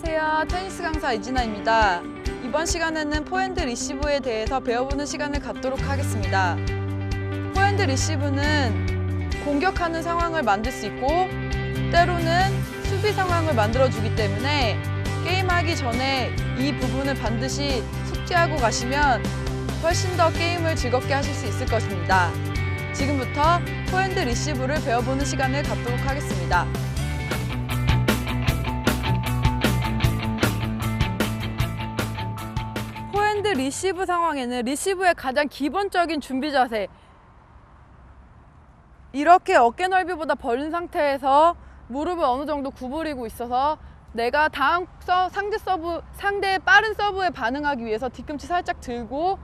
안녕하세요. 테니스 강사 이진아입니다. 이번 시간에는 포핸드 리시브에 대해서 배워보는 시간을 갖도록 하겠습니다. 포핸드 리시브는 공격하는 상황을 만들 수 있고 때로는 수비 상황을 만들어주기 때문에 게임하기 전에 이 부분을 반드시 숙지하고 가시면 훨씬 더 게임을 즐겁게 하실 수 있을 것입니다. 지금부터 포핸드 리시브를 배워보는 시간을 갖도록 하겠습니다. 리시브 상황에는 리시브의 가장 기본적인 준비 자세 이렇게 어깨 넓이보다 벌린 상태에서 무릎을 어느 정도 구부리고 있어서 내가 다음 서, 상대 서브 상대의 빠른 서브에 반응하기 위해서 뒤꿈치 살짝 들고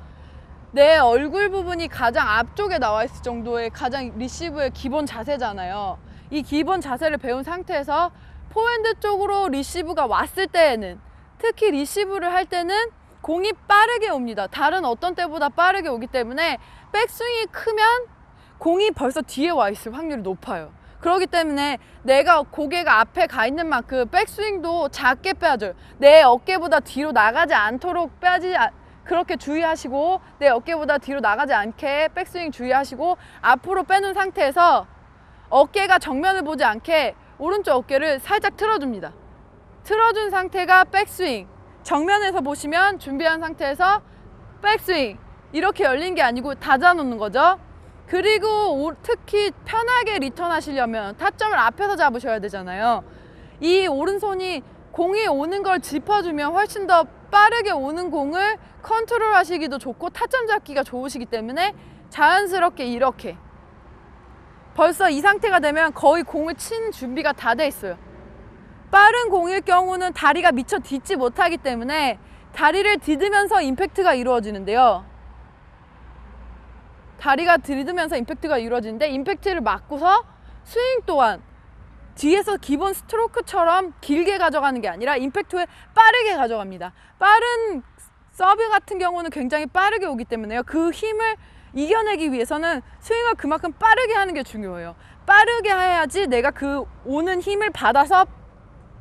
내 얼굴 부분이 가장 앞쪽에 나와 있을 정도의 가장 리시브의 기본 자세잖아요. 이 기본 자세를 배운 상태에서 포핸드 쪽으로 리시브가 왔을 때에는 특히 리시브를 할 때는 공이 빠르게 옵니다. 다른 어떤 때보다 빠르게 오기 때문에 백스윙이 크면 공이 벌써 뒤에 와 있을 확률이 높아요. 그렇기 때문에 내가 고개가 앞에 가 있는 만큼 백스윙도 작게 빼야줘요. 내 어깨보다 뒤로 나가지 않도록 빼야지 아- 그렇게 주의하시고 내 어깨보다 뒤로 나가지 않게 백스윙 주의하시고 앞으로 빼놓은 상태에서 어깨가 정면을 보지 않게 오른쪽 어깨를 살짝 틀어줍니다. 틀어준 상태가 백스윙. 정면에서 보시면 준비한 상태에서 백스윙. 이렇게 열린 게 아니고 닫아놓는 거죠. 그리고 오- 특히 편하게 리턴 하시려면 타점을 앞에서 잡으셔야 되잖아요. 이 오른손이 공이 오는 걸 짚어주면 훨씬 더 빠르게 오는 공을 컨트롤 하시기도 좋고 타점 잡기가 좋으시기 때문에 자연스럽게 이렇게 벌써 이 상태가 되면 거의 공을 치는 준비가 다 돼 있어요. 빠른 공일 경우는 다리가 미처 딛지 못하기 때문에 다리를 디디면서 임팩트가 이루어지는데요. 다리가 들이면서 임팩트가 이루어지는데 임팩트를 맞고서 스윙 또한 뒤에서 기본 스트로크처럼 길게 가져가는 게 아니라 임팩트에 빠르게 가져갑니다. 빠른 서브 같은 경우는 굉장히 빠르게 오기 때문에요. 그 힘을 이겨내기 위해서는 스윙을 그만큼 빠르게 하는 게 중요해요. 빠르게 해야지 내가 그 오는 힘을 받아서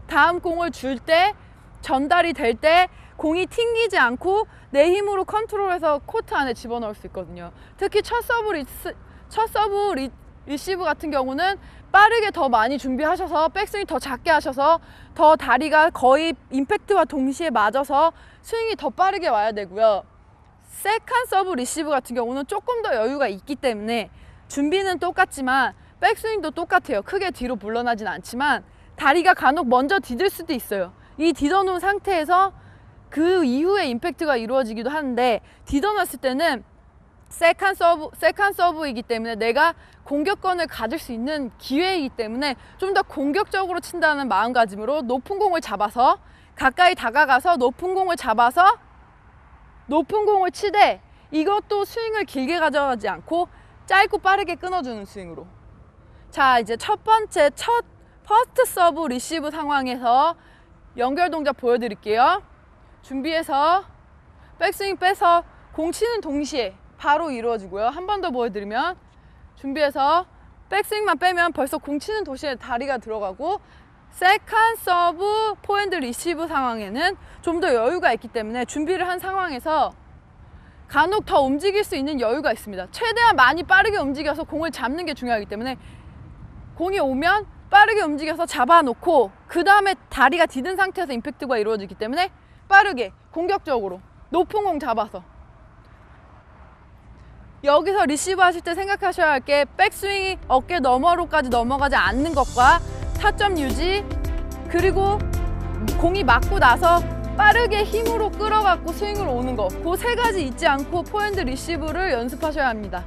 다음 공을 줄 때 전달이 될 때 공이 튕기지 않고 내 힘으로 컨트롤해서 코트 안에 집어넣을 수 있거든요. 특히 첫 서브 리스, 첫 서브 리, 리시브 같은 경우는 빠르게 더 많이 준비하셔서 백스윙 더 작게 하셔서 더 다리가 거의 임팩트와 동시에 맞아서 스윙이 더 빠르게 와야 되고요. 세컨 서브 리시브 같은 경우는 조금 더 여유가 있기 때문에 준비는 똑같지만 백스윙도 똑같아요. 크게 뒤로 물러나진 않지만 다리가 간혹 먼저 디딜 수도 있어요. 이 디뎌 놓은 상태에서 그 이후에 임팩트가 이루어지기도 하는데 디뎌 놨을 때는 세컨 서브, 세컨 서브이기 때문에 내가 공격권을 가질 수 있는 기회이기 때문에 좀 더 공격적으로 친다는 마음가짐으로 높은 공을 잡아서 가까이 다가가서 높은 공을 잡아서 높은 공을 치되 이것도 스윙을 길게 가져가지 않고 짧고 빠르게 끊어주는 스윙으로. 자, 이제 첫 번째 첫 퍼스트 서브 리시브 상황에서 연결 동작 보여드릴게요. 준비해서 백스윙 빼서 공 치는 동시에 바로 이루어지고요. 한 번 더 보여드리면 준비해서 백스윙만 빼면 벌써 공 치는 동시에 다리가 들어가고 세컨 서브 포핸드 리시브 상황에는 좀 더 여유가 있기 때문에 준비를 한 상황에서 간혹 더 움직일 수 있는 여유가 있습니다. 최대한 많이 빠르게 움직여서 공을 잡는 게 중요하기 때문에 공이 오면 빠르게 움직여서 잡아놓고 그 다음에 다리가 디든 상태에서 임팩트가 이루어지기 때문에 빠르게 공격적으로 높은 공 잡아서 여기서 리시브 하실 때 생각하셔야 할 게 백스윙이 어깨 너머로까지 넘어가지 않는 것과 타점 유지 그리고 공이 맞고 나서 빠르게 힘으로 끌어갖고 스윙으로 오는 거그세 가지 잊지 않고 포핸드 리시브를 연습하셔야 합니다.